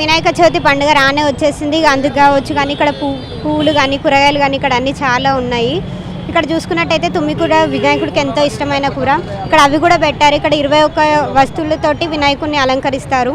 వినాయక చవితి పండుగ రానే వచ్చేసింది. ఇక అందుకు కావచ్చు కానీ ఇక్కడ పూ పూలు కానీ కూరగాయలు కానీ ఇక్కడ అన్ని చాలా ఉన్నాయి. ఇక్కడ చూసుకున్నట్టయితే తుమ్మి కూడా వినాయకుడికి ఎంతో ఇష్టమైన కూర. ఇక్కడ అవి కూడా పెట్టారు. ఇక్కడ ఇరవై ఒక్క వస్తువులతోటి వినాయకుడిని అలంకరిస్తారు.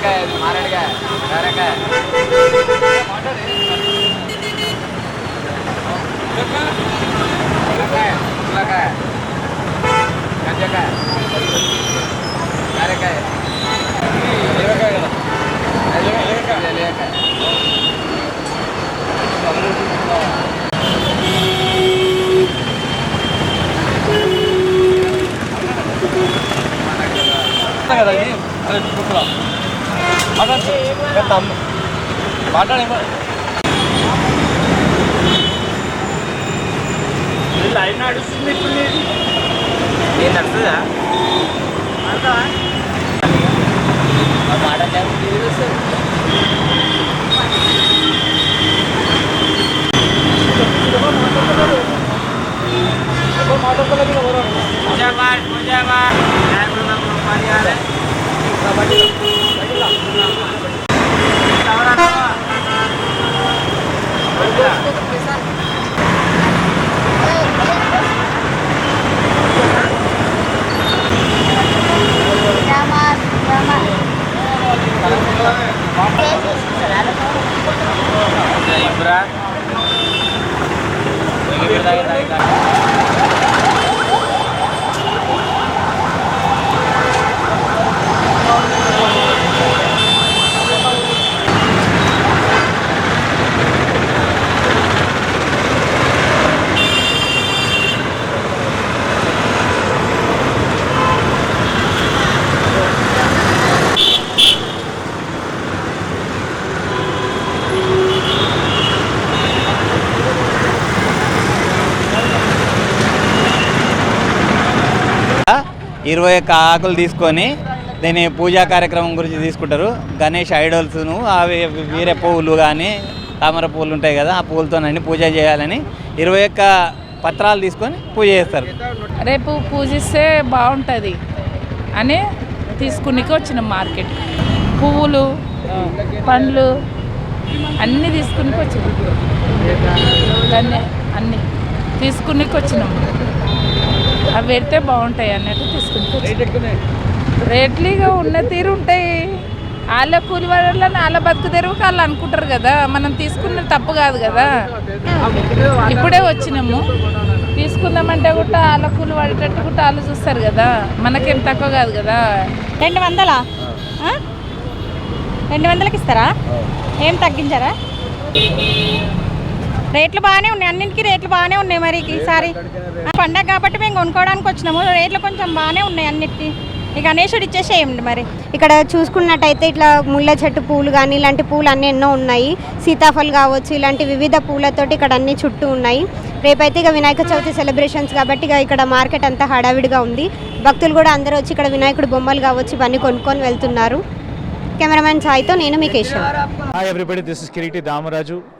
ఇస్తారా పైసలు మీరు పైసలు పైసలు కదా ఇది అదే గుర్తురా మాట్లాడు మాట్లాడే లైన్ నడుస్తుంది ఇప్పుడు నేను నడుస్తుందా 回来。ఇరవై ఒక్క ఆకులు తీసుకొని దీని పూజా కార్యక్రమం గురించి తీసుకుంటారు. గణేష్ ఐడల్స్ను అవి వేరే పువ్వులు కానీ తామర పువ్వులు ఉంటాయి కదా ఆ పువ్వులతోనండి పూజ చేయాలని ఇరవై ఒక్క పత్రాలు తీసుకొని పూజ చేస్తారు. రేపు పూజిస్తే బాగుంటుంది అని తీసుకునికి వచ్చినాం మార్కెట్. పువ్వులు పండ్లు అన్నీ తీసుకునికి వచ్చినాం. అన్ని అన్నీ తీసుకునికి వచ్చినాం. అవి పెడితే బాగుంటాయి అన్నట్టు తీసుకుని రేట్లు ఇక ఉన్న తీరు ఉంటాయి. వాళ్ళ కూలి వాళ్ళని వాళ్ళ బతుకు తెరువుకి వాళ్ళు అనుకుంటారు కదా. మనం తీసుకున్న తప్పు కాదు కదా. ఇప్పుడే వచ్చినాము. తీసుకుందామంటే కూడా వాళ్ళ కూలి పడేటట్టు కూడా వాళ్ళు చూస్తారు కదా. మనకేం తక్కువ కాదు కదా. రెండు వందలా? ఆ? రెండు వందలకి ఇస్తారా? ఏం తగ్గించారా? రేట్లు బాగానే ఉన్నాయి. అన్నింటికి రేట్లు బాగానే ఉన్నాయి మరి ఈసారి. ఆ, పండగ కాబట్టి మేము కొనుక్కోవడానికి వచ్చినాము. రేట్లు కొంచెం బాగానే ఉన్నాయి అన్నిటికీ. ఇక గణేశుడు ఇచ్చేసేయండి మరి. ఇక్కడ చూసుకున్నట్టయితే ఇట్లా ముళ్ళ చెట్టు పూలు కానీ ఇలాంటి పూలు అన్నీ ఎన్నో ఉన్నాయి. సీతాఫల్ కావచ్చు ఇలాంటి వివిధ పూలతోటి ఇక్కడ అన్ని చుట్టూ ఉన్నాయి. రేపైతే ఇక వినాయక చవితి సెలబ్రేషన్స్ కాబట్టి ఇక ఇక్కడ మార్కెట్ అంతా హడావిడిగా ఉంది. భక్తులు కూడా అందరూ వచ్చి ఇక్కడ వినాయకుడు బొమ్మలు కావచ్చు ఇవన్నీ కొనుక్కొని వెళ్తున్నారు. కెమెరామెన్ సాయితో నేను మీ కేశవ్. Damaraju.